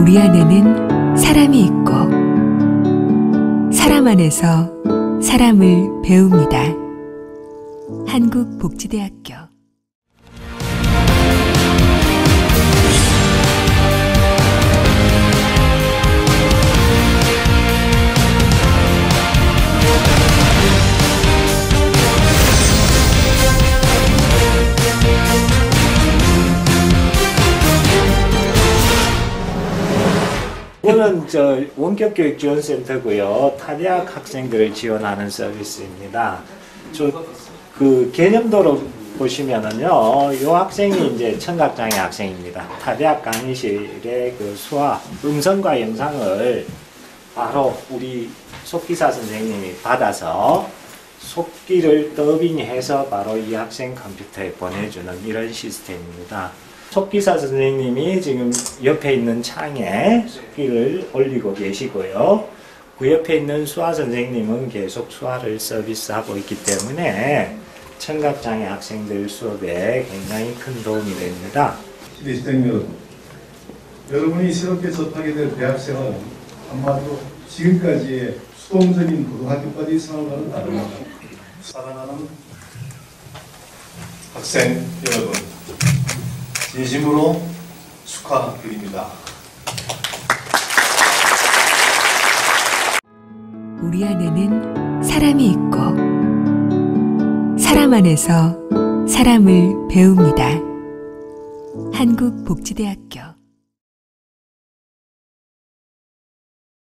우리 안에는 사람이 있고 사람 안에서 사람을 배웁니다. 한국복지대학교 이거는 저 원격 교육 지원 센터고요. 타대학 학생들을 지원하는 서비스입니다. 저 그 개념도로 보시면은요, 이 학생이 이제 청각장애 학생입니다. 타대학 강의실에 그 수화 음성과 영상을 바로 우리 속기사 선생님이 받아서 속기를 더빙해서 바로 이 학생 컴퓨터에 보내주는 이런 시스템입니다. 속기사 선생님이 지금 옆에 있는 창에 속기를 올리고 계시고요. 그 옆에 있는 수화 선생님은 계속 수화를 서비스하고 있기 때문에 청각장애 학생들 수업에 굉장히 큰 도움이 됩니다. 여러분이 새롭게 접하게 될 대학생은 한마디로 지금까지의 수동적인 고등학교까지 생활과는 다릅니다. 사랑하는 학생 여러분, 진심으로 축하드립니다. 우리 안에는 사람이 있고 사람 안에서 사람을 배웁니다. 한국복지대학교